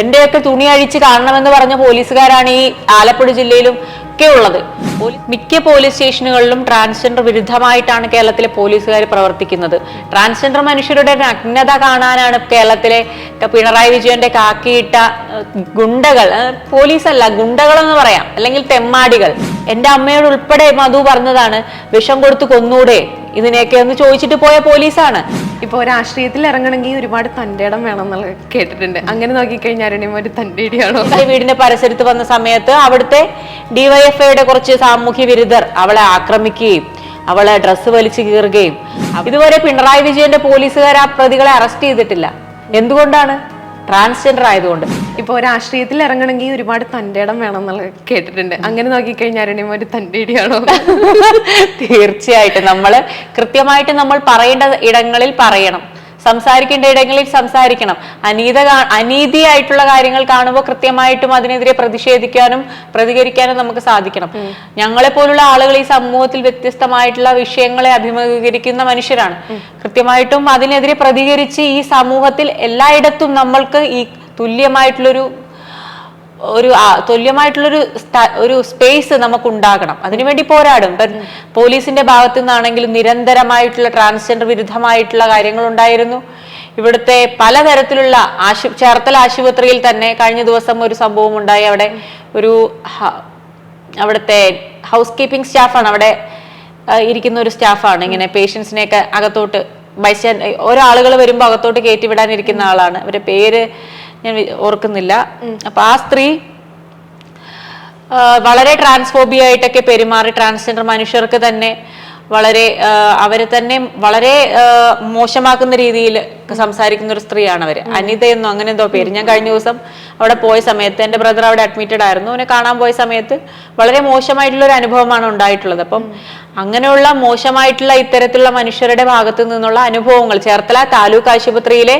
എന്റെയൊക്കെ തുണി അഴിച്ച് കാണണമെന്ന് പറഞ്ഞ പോലീസുകാരാണ് ഈ ആലപ്പുഴ ജില്ലയിലും ഒക്കെ ഉള്ളത്. മിക്ക പോലീസ് സ്റ്റേഷനുകളിലും ട്രാൻസ്ജെൻഡർ വിരുദ്ധമായിട്ടാണ് കേരളത്തിലെ പോലീസുകാർ പ്രവർത്തിക്കുന്നത്. ട്രാൻസ്ജെൻഡർ മനുഷ്യരുടെ നഗ്നത കാണാനാണ് കേരളത്തിലെ പിണറായി വിജയന്റെ കാക്കിയിട്ട ഗുണ്ടകൾ പോലീസല്ല ഗുണ്ടകൾ എന്ന് പറയാം അല്ലെങ്കിൽ തെമ്മാടികൾ. എന്റെ അമ്മയോട് ഉൾപ്പെടെ മധു പറഞ്ഞതാണ് വിഷം കൊടുത്ത് കൊന്നൂടെ? ഇതിനെയൊക്കെ ഒന്ന് ചോദിച്ചിട്ട് പോയ പോലീസാണ്. ഇപ്പൊ രാഷ്ട്രീയത്തിൽ ഇറങ്ങണമെങ്കിൽ ഒരുപാട് തന്റെ ഇടം വേണം എന്നുള്ളത് കേട്ടിട്ടുണ്ട്. അങ്ങനെ നോക്കിക്കഴിഞ്ഞാൽ അരുണിമ ഒരു തന്റെ ഇടിയാണോ? ഈ വീടിന്റെ പരിസരത്ത് വന്ന സമയത്ത് അവിടുത്തെ ഡിവൈഎഫ്ഐയുടെ കുറച്ച് സാമൂഹ്യ വിരുദ്ധർ അവളെ ആക്രമിക്കുകയും അവളെ ഡ്രസ്സ് വലിച്ചു കീറുകയും. ഇതുവരെ പിണറായി വിജയന്റെ പോലീസുകാർ ആ പ്രതികളെ അറസ്റ്റ് ചെയ്തിട്ടില്ല. എന്തുകൊണ്ടാണ്? ട്രാൻസ്ജെൻഡർ ആയതുകൊണ്ട്. ഇപ്പൊ രാഷ്ട്രീയത്തിൽ ഇറങ്ങണമെങ്കിൽ ഒരുപാട് തന്റെ ഇടം വേണം എന്നുള്ളത് കേട്ടിട്ടുണ്ട്. അങ്ങനെ നോക്കിക്കഴിഞ്ഞാൽ അരുണിമ ഒരു തന്റെ ഇടിയാണോ? തീർച്ചയായിട്ടും. നമ്മൾ കൃത്യമായിട്ട് നമ്മൾ പറയേണ്ട ഇടങ്ങളിൽ പറയണം. സംസാരിക്കേണ്ട ഇടങ്ങളിൽ സംസാരിക്കണം. അനീത അനീതിയായിട്ടുള്ള കാര്യങ്ങൾ കാണുമ്പോൾ കൃത്യമായിട്ടും അതിനെതിരെ പ്രതിഷേധിക്കാനും പ്രതികരിക്കാനും നമുക്ക് സാധിക്കണം. ഞങ്ങളെ പോലുള്ള ആളുകൾ ഈ സമൂഹത്തിൽ വ്യത്യസ്തമായിട്ടുള്ള വിഷയങ്ങളെ അഭിമുഖീകരിക്കുന്ന മനുഷ്യരാണ്. കൃത്യമായിട്ടും അതിനെതിരെ പ്രതികരിച്ച് ഈ സമൂഹത്തിൽ എല്ലായിടത്തും നമ്മൾക്ക് ഈ തുല്യമായിട്ടുള്ളൊരു ഒരു തുല്യമായിട്ടുള്ളൊരു ഒരു സ്പേസ് നമുക്ക് ഉണ്ടാകണം അതിനുവേണ്ടി പോരാടും. പോലീസിന്റെ ഭാഗത്തു നിന്നാണെങ്കിലും നിരന്തരമായിട്ടുള്ള ട്രാൻസ്ജെൻഡർ വിരുദ്ധമായിട്ടുള്ള കാര്യങ്ങൾ ഉണ്ടായിരുന്നു ഇവിടുത്തെ പലതരത്തിലുള്ള ആശു ചേർത്തല ആശുപത്രിയിൽ തന്നെ കഴിഞ്ഞ ദിവസം ഒരു സംഭവം ഉണ്ടായി അവിടെ ഒരു അവിടുത്തെ ഹൗസ് കീപ്പിംഗ് സ്റ്റാഫാണ് അവിടെ ഇരിക്കുന്ന ഒരു സ്റ്റാഫാണ് ഇങ്ങനെ പേഷ്യൻസിനെയൊക്കെ അകത്തോട്ട് ബൈസ്റ്റാൻഡ് ഓരോ ആളുകൾ വരുമ്പോൾ അകത്തോട്ട് കയറ്റി വിടാനിരിക്കുന്ന ആളാണ്. അവരുടെ പേര് ഞാൻ ഓർക്കുന്നില്ല. അപ്പൊ ആ സ്ത്രീ വളരെ ട്രാൻസ്ഫോബിയ ആയിട്ടൊക്കെ പെരുമാറി ട്രാൻസ്ജെൻഡർ മനുഷ്യർക്ക് തന്നെ വളരെ അവരെ തന്നെ വളരെ മോശമാക്കുന്ന രീതിയിൽ സംസാരിക്കുന്ന ഒരു സ്ത്രീയാണ് അവർ. അനിത എന്നോ അങ്ങനെ എന്തോ പേര്. ഞാൻ കഴിഞ്ഞ ദിവസം അവിടെ പോയ സമയത്ത് എന്റെ ബ്രദർ അവിടെ അഡ്മിറ്റഡ് ആയിരുന്നു. അവനെ കാണാൻ പോയ സമയത്ത് വളരെ മോശമായിട്ടുള്ള ഒരു അനുഭവമാണ് ഉണ്ടായിട്ടുള്ളത്. അപ്പം അങ്ങനെയുള്ള മോശമായിട്ടുള്ള ഇത്തരത്തിലുള്ള മനുഷ്യരുടെ ഭാഗത്തു നിന്നുള്ള അനുഭവങ്ങൾ. ചേർത്തല താലൂക്ക് ആശുപത്രിയിലെ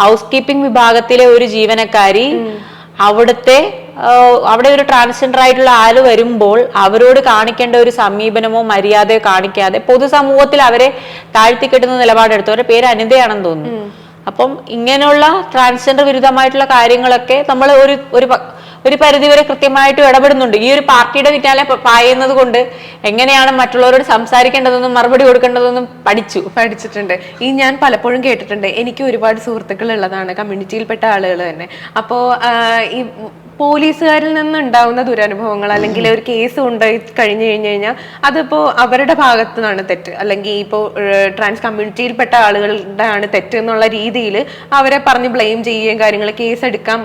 ഹൗസ് കീപ്പിംഗ് വിഭാഗത്തിലെ ഒരു ജീവനക്കാരി അവിടുത്തെ അവിടെ ഒരു ട്രാൻസ്ജെൻഡർ ആയിട്ടുള്ള ആൾ വരുമ്പോൾ അവരോട് കാണിക്കേണ്ട ഒരു സമീപനമോ മര്യാദയോ കാണിക്കാതെ പൊതുസമൂഹത്തിൽ അവരെ താഴ്ത്തിക്കെട്ടുന്ന നിലപാടെടുത്തു അവരുടെ പേര് അനിതയാണെന്ന് തോന്നുന്നു. അപ്പം ഇങ്ങനെയുള്ള ട്രാൻസ്ജെൻഡർ വിരുദ്ധമായിട്ടുള്ള കാര്യങ്ങളൊക്കെ നമ്മൾ ഒരു ഒരു ഒരു പരിധിവരെ കൃത്യമായിട്ട് ഇടപെടുന്നുണ്ട്. ഈ ഒരു പാർട്ടിയുടെ വിറ്റാലെ പ- പായുന്നത് കൊണ്ട് എങ്ങനെയാണ് മറ്റുള്ളവരോട് സംസാരിക്കേണ്ടതെന്നും മറുപടി കൊടുക്കേണ്ടതെന്നും പഠിച്ചു. പഠിച്ചിട്ടുണ്ട്. ഈ ഞാൻ പലപ്പോഴും കേട്ടിട്ടുണ്ട്. എനിക്ക് ഒരുപാട് സുഹൃത്തുക്കൾ ഉള്ളതാണ്. കമ്മ്യൂണിറ്റിയിൽപ്പെട്ട ആളുകൾ തന്നെ. അപ്പോൾ ഈ പോലീസുകാരിൽ നിന്ന് ഉണ്ടാവുന്ന ദുരനുഭവങ്ങൾ അല്ലെങ്കിൽ ഒരു കേസ് കൊണ്ടുപോയി കഴിഞ്ഞു കഴിഞ്ഞു കഴിഞ്ഞാൽ അതിപ്പോ അവരുടെ ഭാഗത്തു നിന്നാണ് തെറ്റ്. അല്ലെങ്കിൽ ഇപ്പോൾ ട്രാൻസ് കമ്മ്യൂണിറ്റിയിൽപ്പെട്ട ആളുകളുടെ ആണ് തെറ്റ് എന്നുള്ള രീതിയിൽ അവരെ പറഞ്ഞ് ബ്ലെയിം ചെയ്യുകയും കാര്യങ്ങൾ കേസ് എടുക്കാൻ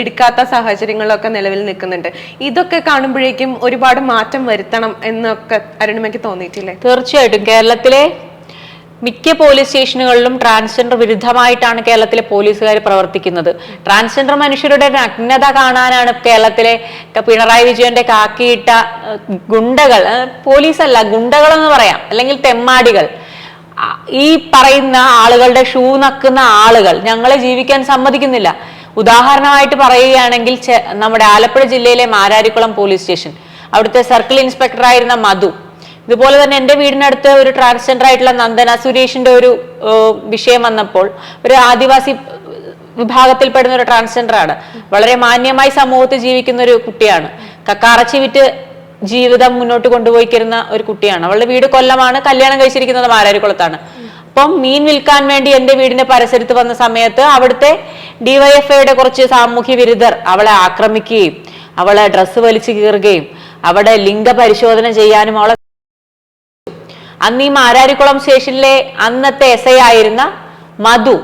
എടുക്കാത്ത സാഹചര്യങ്ങളൊക്കെ നിലവിൽ നിൽക്കുന്നുണ്ട്. ഇതൊക്കെ കാണുമ്പോഴേക്കും ഒരുപാട് മാറ്റം വരുത്തണം എന്നൊക്കെ അരുണിമയ്ക്ക് തോന്നിയിട്ടില്ലേ? തീർച്ചയായിട്ടും. കേരളത്തിലെ മിക്ക പോലീസ് സ്റ്റേഷനുകളിലും ട്രാൻസ്ജെൻഡർ വിരുദ്ധമായിട്ടാണ് കേരളത്തിലെ പോലീസുകാർ പ്രവർത്തിക്കുന്നത്. ട്രാൻസ്ജെൻഡർ മനുഷ്യരുടെ നഗ്നത കാണാനാണ് കേരളത്തിലെ പിണറായി വിജയന്റെ കാക്കിയിട്ട ഗുണ്ടകൾ പോലീസല്ല ഗുണ്ടകൾ എന്ന് പറയാം അല്ലെങ്കിൽ തെമ്മാടികൾ. ഈ പറയുന്ന ആളുകളുടെ ഷൂ നക്കുന്ന ആളുകൾ ഞങ്ങളെ ജീവിക്കാൻ സമ്മതിക്കുന്നില്ല. ഉദാഹരണമായിട്ട് പറയുകയാണെങ്കിൽ നമ്മുടെ ആലപ്പുഴ ജില്ലയിലെ മാരാരിക്കുളം പോലീസ് സ്റ്റേഷൻ. അവിടുത്തെ സർക്കിൾ ഇൻസ്പെക്ടർ ആയിരുന്ന മധു. ഇതുപോലെ തന്നെ എന്റെ വീടിനടുത്ത് ഒരു ട്രാൻസ്ജെൻഡർ ആയിട്ടുള്ള നന്ദന സുരേഷിന്റെ ഒരു വിഷയം വന്നപ്പോൾ ഒരു ആദിവാസി വിഭാഗത്തിൽപ്പെടുന്ന ഒരു ട്രാൻസ്ജെൻഡർ ആണ്. വളരെ മാന്യമായി സമൂഹത്തിൽ ജീവിക്കുന്ന ഒരു കുട്ടിയാണ്. കക്കാറച്ചി വിറ്റ് ജീവിതം മുന്നോട്ട് കൊണ്ടുപോയിക്കുന്ന ഒരു കുട്ടിയാണ്. അവളുടെ വീട് കൊല്ലമാണ് കല്യാണം കഴിച്ചിരിക്കുന്നത് മാരാരിക്കുളത്താണ് അപ്പം മീൻ വിൽക്കാൻ വേണ്ടി എന്റെ വീടിന്റെ പരിസരത്ത് വന്ന സമയത്ത് അവിടുത്തെ ഡിവൈഎഫ്ഐയുടെ കുറച്ച് സാമൂഹ്യ വിരുദ്ധർ അവളെ ആക്രമിക്കുകയും അവളെ ഡ്രസ്സ് വലിച്ചു കീറുകയും അവിടെ ലിംഗ പരിശോധന ചെയ്യാനും അവളെ അന്ന് ഈ മാരാരിക്കുളം സ്റ്റേഷനിലെ അന്നത്തെ എസ് ഐ ആയിരുന്ന മധു.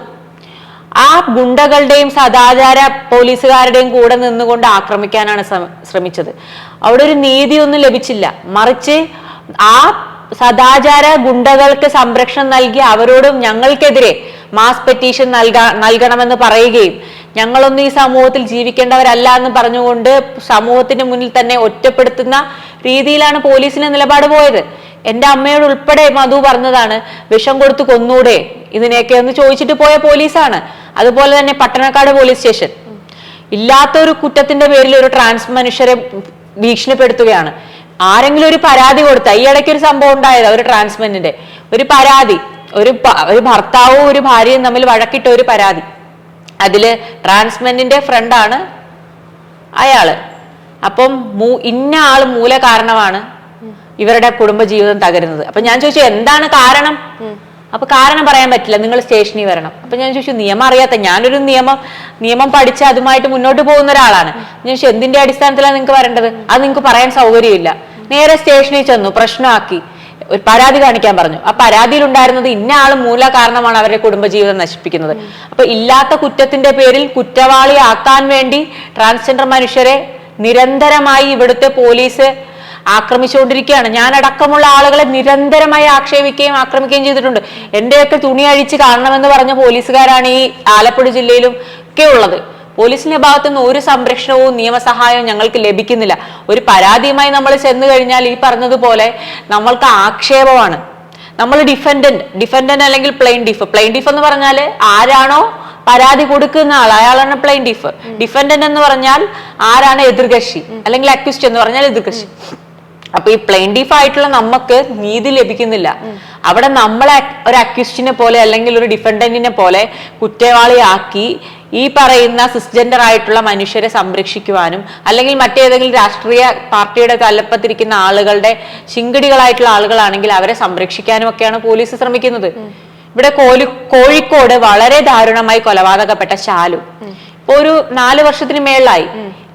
ആ ഗുണ്ടകളുടെയും സദാചാര പോലീസുകാരുടെയും കൂടെ നിന്നുകൊണ്ട് ആക്രമിക്കാനാണ് ശ്രമിച്ചത്. അവിടെ ഒരു നീതിയൊന്നും ലഭിച്ചില്ല. മറിച്ച് ആ സദാചാര ഗുണ്ടകൾക്ക് സംരക്ഷണം നൽകി അവരോടും ഞങ്ങൾക്കെതിരെ മാസ് പെറ്റീഷൻ നൽകാ നൽകണമെന്ന് പറയുകയും ഞങ്ങളൊന്നും ഈ സമൂഹത്തിൽ ജീവിക്കേണ്ടവരല്ല എന്ന് പറഞ്ഞുകൊണ്ട് സമൂഹത്തിന് മുന്നിൽ തന്നെ ഒറ്റപ്പെടുത്തുന്ന രീതിയിലാണ് പോലീസിന്റെ നിലപാട് പോയത്. എന്റെ അമ്മയോട് ഉൾപ്പെടെ മധു പറഞ്ഞതാണ് വിഷം കൊടുത്ത് കൊന്നൂടെ? ഇതിനെയൊക്കെ ഒന്ന് ചോദിച്ചിട്ട് പോയ പോലീസാണ്. അതുപോലെ തന്നെ പട്ടണക്കാട് പോലീസ് സ്റ്റേഷൻ. ഇല്ലാത്ത ഒരു കുറ്റത്തിന്റെ പേരിൽ ഒരു ട്രാൻസ് മനുഷ്യരെ ഭീഷണിപ്പെടുത്തുകയാണ്. ആരെങ്കിലും ഒരു പരാതി കൊടുത്ത ഈ ഇടയ്ക്ക് ഒരു സംഭവം ഉണ്ടായത് ഒരു ട്രാൻസ്മെന്റിന്റെ ഒരു പരാതി ഒരു ഒരു ഭർത്താവും ഒരു ഭാര്യയും തമ്മിൽ വഴക്കിട്ട ഒരു പരാതി. അതിൽ ട്രാൻസ്മെന്റിന്റെ ഫ്രണ്ടാണ് അയാൾ. അപ്പം ഇന്ന ആൾ മൂല കാരണമാണ് ഇവരുടെ കുടുംബജീവിതം തകരുന്നത്. അപ്പൊ ഞാൻ ചോദിച്ചു എന്താണ് കാരണം? അപ്പൊ കാരണം പറയാൻ പറ്റില്ല. നിങ്ങൾ സ്റ്റേഷനിൽ വരണം. അപ്പൊ ഞാൻ ചോദിച്ചു നിയമം അറിയാത്ത ഞാനൊരു നിയമം നിയമം പഠിച്ച് അതുമായിട്ട് മുന്നോട്ട് പോകുന്ന ഒരാളാണ്. ഞാൻ ചോദിച്ചു എന്തിന്റെ അടിസ്ഥാനത്തിലാണ് നിങ്ങൾക്ക് വരേണ്ടത്? അത് നിങ്ങൾക്ക് പറയാൻ സൗകര്യമില്ല. നേരെ സ്റ്റേഷനിൽ ചെന്നു പ്രശ്നമാക്കി. ഒരു പരാതി കാണിക്കാൻ പറഞ്ഞു. ആ പരാതിയിൽ ഉണ്ടായിരുന്നത് ഇന്ന ആൾ മൂല കാരണമാണ് അവരുടെ കുടുംബജീവിതം നശിപ്പിക്കുന്നത്. അപ്പൊ ഇല്ലാത്ത കുറ്റത്തിന്റെ പേരിൽ കുറ്റവാളിയാക്കാൻ വേണ്ടി ട്രാൻസ്ജെൻഡർ മനുഷ്യരെ നിരന്തരമായി ഇവിടുത്തെ പോലീസ് ആക്രമിച്ചുകൊണ്ടിരിക്കുകയാണ്. ഞാൻ അടക്കമുള്ള ആളുകളെ നിരന്തരമായി ആക്ഷേപിക്കുകയും ആക്രമിക്കുകയും ചെയ്തിട്ടുണ്ട്. എന്റെയൊക്കെ തുണി അഴിച്ച് കാണണമെന്ന് പറഞ്ഞ പോലീസുകാരാണ് ഈ ആലപ്പുഴ ജില്ലയിലും ഒക്കെ ഉള്ളത്. പോലീസിന്റെ ഭാഗത്തു നിന്ന് ഒരു സംരക്ഷണവും നിയമസഹായവും ഞങ്ങൾക്ക് ലഭിക്കുന്നില്ല. ഒരു പരാതിയുമായി നമ്മൾ ചെന്നു കഴിഞ്ഞാൽ ഈ പറഞ്ഞതുപോലെ നമ്മൾക്ക് ആക്ഷേപമാണ്. നമ്മൾ ഡിഫൻഡന്റ്. ഡിഫൻഡന്റ് അല്ലെങ്കിൽ പ്ലെയിൻ ഡിഫ് പ്ലെയിൻ ഡിഫ് എന്ന് പറഞ്ഞാൽ ആരാണോ പരാതി കൊടുക്കുന്ന ആൾ. അയാളാണ് പ്ലെയിൻ ഡിഫ് ഡിഫൻഡന്റ് എന്ന് പറഞ്ഞാൽ ആരാണ് എതിർകക്ഷി? അല്ലെങ്കിൽ അക്യൂസ്റ്റ് എന്ന് പറഞ്ഞാൽ എതിർകക്ഷി. അപ്പൊ ഈ പ്ലെയിൻ ഡിഫ് ആയിട്ടുള്ള നമുക്ക് നീതി ലഭിക്കുന്നില്ല. അവിടെ നമ്മളെ ഒരു അക്യൂസ്റ്റിനെ പോലെ അല്ലെങ്കിൽ ഒരു ഡിഫൻഡന്റിനെ പോലെ കുറ്റവാളിയാക്കി ഈ പറയുന്ന സിസ്ജെൻഡർ ആയിട്ടുള്ള മനുഷ്യരെ സംരക്ഷിക്കുവാനും അല്ലെങ്കിൽ മറ്റേതെങ്കിലും രാഷ്ട്രീയ പാർട്ടിയുടെ തലപ്പത്തിരിക്കുന്ന ആളുകളുടെ ശിങ്കടികളായിട്ടുള്ള ആളുകളാണെങ്കിൽ അവരെ സംരക്ഷിക്കാനും ഒക്കെയാണ് പോലീസ് ശ്രമിക്കുന്നത്. ഇവിടെ കോലി കോഴിക്കോട് വളരെ ദാരുണമായി കൊലപാതകപ്പെട്ട ശാലു. ഇപ്പൊ ഒരു നാല് വർഷത്തിന് മേളിലായി.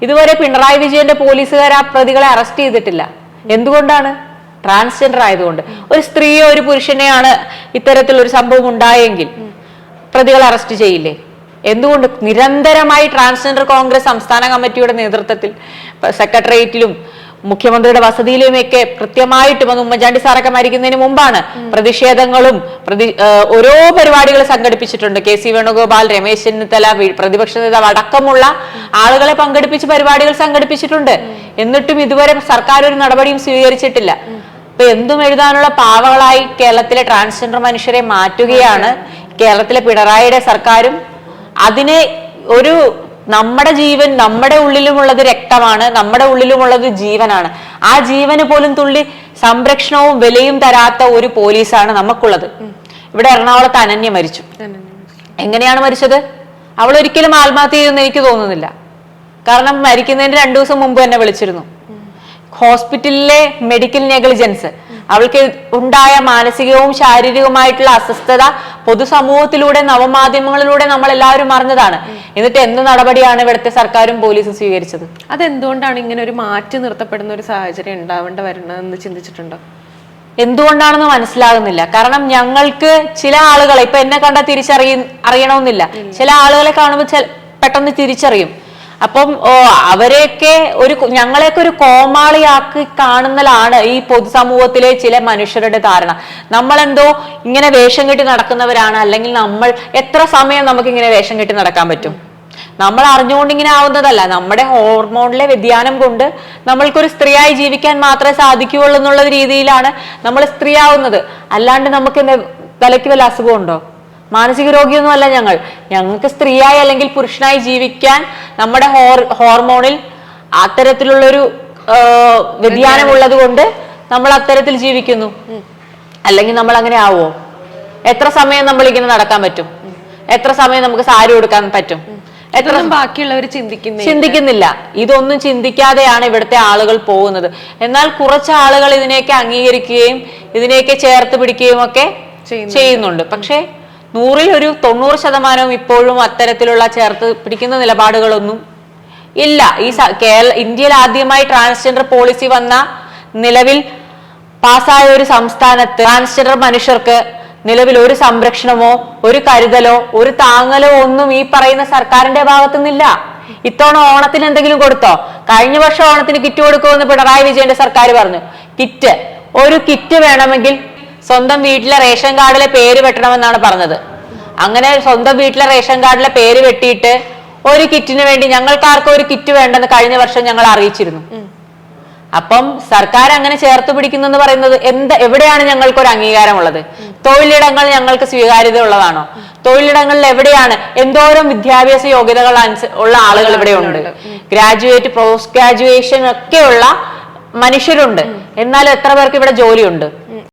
ഇതുവരെ പിണറായി വിജയന്റെ പോലീസുകാർ ആ പ്രതികളെ അറസ്റ്റ് ചെയ്തിട്ടില്ല. എന്തുകൊണ്ടാണ്? ട്രാൻസ്ജെൻഡർ ആയതുകൊണ്ട്. ഒരു സ്ത്രീയോ ഒരു പുരുഷനെയാണ് ഇത്തരത്തിൽ ഒരു സംഭവം ഉണ്ടായെങ്കിൽ പ്രതികൾ അറസ്റ്റ് ചെയ്യില്ലേ? എന്തുകൊണ്ട്? നിരന്തരമായി ട്രാൻസ്ജെൻഡർ കോൺഗ്രസ് സംസ്ഥാന കമ്മിറ്റിയുടെ നേതൃത്വത്തിൽ സെക്രട്ടേറിയറ്റിലും മുഖ്യമന്ത്രിയുടെ വസതിയിലുമൊക്കെ കൃത്യമായിട്ടും അത് ഉമ്മൻചാണ്ടി സാറൊക്കെ മരിക്കുന്നതിന് മുമ്പാണ് പ്രതിഷേധങ്ങളും പ്രതി ഓരോ പരിപാടികൾ സംഘടിപ്പിച്ചിട്ടുണ്ട്. കെ സി വേണുഗോപാൽ രമേശ് ചെന്നിത്തല പ്രതിപക്ഷ നേതാവ് അടക്കമുള്ള ആളുകളെ പങ്കെടുപ്പിച്ച് പരിപാടികൾ സംഘടിപ്പിച്ചിട്ടുണ്ട്. എന്നിട്ടും ഇതുവരെ സർക്കാർ ഒരു നടപടിയും സ്വീകരിച്ചിട്ടില്ല. അപ്പൊ എന്തും എഴുതാനുള്ള പാവകളായി കേരളത്തിലെ ട്രാൻസ്ജെൻഡർ മനുഷ്യരെ മാറ്റുകയാണ് കേരളത്തിലെ പിണറായിയുടെ സർക്കാരും. അതിനെ ഒരു നമ്മുടെ ജീവൻ നമ്മുടെ ഉള്ളിലുമുള്ളത് രക്തമാണ് നമ്മുടെ ഉള്ളിലുമുള്ളത് ജീവനാണ്. ആ ജീവന് പോലും തുള്ളി സംരക്ഷണവും വിലയും തരാത്ത ഒരു പോലീസാണ് നമുക്കുള്ളത്. ഇവിടെ എറണാകുളത്ത് അനന്യ മരിച്ചു. എങ്ങനെയാണ് മരിച്ചത്? അവൾ ഒരിക്കലും ആത്മഹത്യ ചെയ്തെന്ന് എനിക്ക് തോന്നുന്നില്ല. കാരണം മരിക്കുന്നതിന് രണ്ടു ദിവസം മുമ്പ് എന്നെ വിളിച്ചിരുന്നു. ഹോസ്പിറ്റലിലെ മെഡിക്കൽ നെഗ്ലിജൻസ്. അവൾക്ക് ഉണ്ടായ മാനസികവും ശാരീരികവുമായിട്ടുള്ള അസ്വസ്ഥത പൊതുസമൂഹത്തിലൂടെ നവമാധ്യമങ്ങളിലൂടെ നമ്മൾ എല്ലാവരും അറിഞ്ഞതാണ്. എന്നിട്ട് എന്ത് നടപടിയാണ് ഇവിടുത്തെ സർക്കാരും പോലീസും സ്വീകരിച്ചത്? അതെന്തുകൊണ്ടാണ് ഇങ്ങനെ ഒരു മാറ്റി നിർത്തപ്പെടുന്ന ഒരു സാഹചര്യം ഉണ്ടാവേണ്ട വരണമെന്ന് ചിന്തിച്ചിട്ടുണ്ടോ? എന്തുകൊണ്ടാണെന്ന് മനസ്സിലാകുന്നില്ല. കാരണം ഞങ്ങൾക്ക് ചില ആളുകളെ ഇപ്പൊ എന്നെ കണ്ട തിരിച്ചറിയ അറിയണമെന്നില്ല. ചില ആളുകളെ കാണുമ്പോൾ പെട്ടെന്ന് തിരിച്ചറിയും. അപ്പം അവരെയൊക്കെ ഒരു ഞങ്ങളെയൊക്കെ ഒരു കോമാളിയാക്കി കാണുന്നതാണ് ഈ പൊതുസമൂഹത്തിലെ ചില മനുഷ്യരുടെ ധാരണ. നമ്മളെന്തോ ഇങ്ങനെ വേഷം കെട്ടി നടക്കുന്നവരാണ് അല്ലെങ്കിൽ നമ്മൾ എത്ര സമയം നമുക്ക് ഇങ്ങനെ വേഷം കെട്ടി നടക്കാൻ പറ്റും? നമ്മൾ അറിഞ്ഞുകൊണ്ട് ഇങ്ങനെ ആവുന്നതല്ല. നമ്മുടെ ഹോർമോണിലെ വ്യതിയാനം കൊണ്ട് നമ്മൾക്കൊരു സ്ത്രീയായി ജീവിക്കാൻ മാത്രമേ സാധിക്കുകയുള്ളൂ എന്നുള്ള രീതിയിലാണ് നമ്മൾ സ്ത്രീ ആവുന്നത്. അല്ലാണ്ട് നമുക്ക് തലയ്ക്ക് വല്ല അസുഖമുണ്ടോ മാനസിക രോഗിയൊന്നും അല്ല ഞങ്ങൾ. ഞങ്ങൾക്ക് സ്ത്രീയായി അല്ലെങ്കിൽ പുരുഷനായി ജീവിക്കാൻ നമ്മുടെ ഹോർ ഹോർമോണിൽ അത്തരത്തിലുള്ളൊരു ആ, വ്യതിയാനം ഉള്ളത് കൊണ്ട് നമ്മൾ അത്തരത്തിൽ ജീവിക്കുന്നു. അല്ലെങ്കിൽ നമ്മൾ അങ്ങനെ ആവോ എത്ര സമയം നമ്മൾ ഇങ്ങനെ നടക്കാൻ പറ്റും? എത്ര സമയം നമുക്ക് സാരി കൊടുക്കാൻ പറ്റും? എത്ര ബാക്കിയുള്ളവർ ചിന്തിക്കുന്നു ചിന്തിക്കുന്നില്ല. ഇതൊന്നും ചിന്തിക്കാതെയാണ് ഇവിടുത്തെ ആളുകൾ പോകുന്നത്. എന്നാൽ കുറച്ച് ആളുകൾ ഇതിനെയൊക്കെ അംഗീകരിക്കുകയും ഇതിനെയൊക്കെ ചേർത്ത് പിടിക്കുകയും ഒക്കെ. ചെയ്യുന്നുണ്ട്. പക്ഷേ നൂറിൽ ഒരു തൊണ്ണൂറ് ശതമാനവും ഇപ്പോഴും അത്തരത്തിലുള്ള ചേർത്ത് പിടിക്കുന്ന നിലപാടുകളൊന്നും ഇല്ല. ഈ കേരള ഇന്ത്യയിൽ ആദ്യമായി ട്രാൻസ്ജെൻഡർ പോളിസി വന്ന നിലവിൽ പാസ്സായ ഒരു സംസ്ഥാനത്ത് ട്രാൻസ്ജെൻഡർ മനുഷ്യർക്ക് നിലവിൽ ഒരു സംരക്ഷണമോ ഒരു കരുതലോ ഒരു താങ്ങലോ ഒന്നും ഈ പറയുന്ന സർക്കാരിന്റെ ഭാഗത്തു നിന്നില്ല ഇത്തവണ ഓണത്തിന് എന്തെങ്കിലും കൊടുത്തോ? കഴിഞ്ഞ വർഷം ഓണത്തിന് കിറ്റ് കൊടുക്കുമെന്ന് പിണറായി വിജയന്റെ സർക്കാർ പറഞ്ഞു. കിറ്റ്. ഒരു കിറ്റ് വേണമെങ്കിൽ സ്വന്തം വീട്ടിലെ റേഷൻ കാർഡിലെ പേര് വെട്ടണമെന്നാണ് പറഞ്ഞത്. അങ്ങനെ സ്വന്തം വീട്ടിലെ റേഷൻ കാർഡിലെ പേര് വെട്ടിയിട്ട് ഒരു കിറ്റിന് വേണ്ടി ഞങ്ങൾക്കാർക്കും ഒരു കിറ്റ് വേണ്ടെന്ന് കഴിഞ്ഞ വർഷം ഞങ്ങൾ അറിയിച്ചിരുന്നു. അപ്പം സർക്കാർ അങ്ങനെ ചേർത്ത് പിടിക്കുന്നു എന്ന് പറയുന്നത് എന്ത് എവിടെയാണ് ഞങ്ങൾക്ക് ഒരു അംഗീകാരമുള്ളത്? തൊഴിലിടങ്ങൾ ഞങ്ങൾക്ക് സ്വീകാര്യത ഉള്ളതാണോ തൊഴിലിടങ്ങളിൽ എവിടെയാണ്? എന്തോരം വിദ്യാഭ്യാസ യോഗ്യതകൾ ഉള്ള ആളുകൾ ഇവിടെ ഉണ്ട്. ഗ്രാജുവേറ്റ് പോസ്റ്റ് ഗ്രാജുവേഷൻ ഒക്കെയുള്ള മനുഷ്യരുണ്ട് എന്നാൽ എത്ര പേർക്ക് ഇവിടെ ജോലിയുണ്ട്?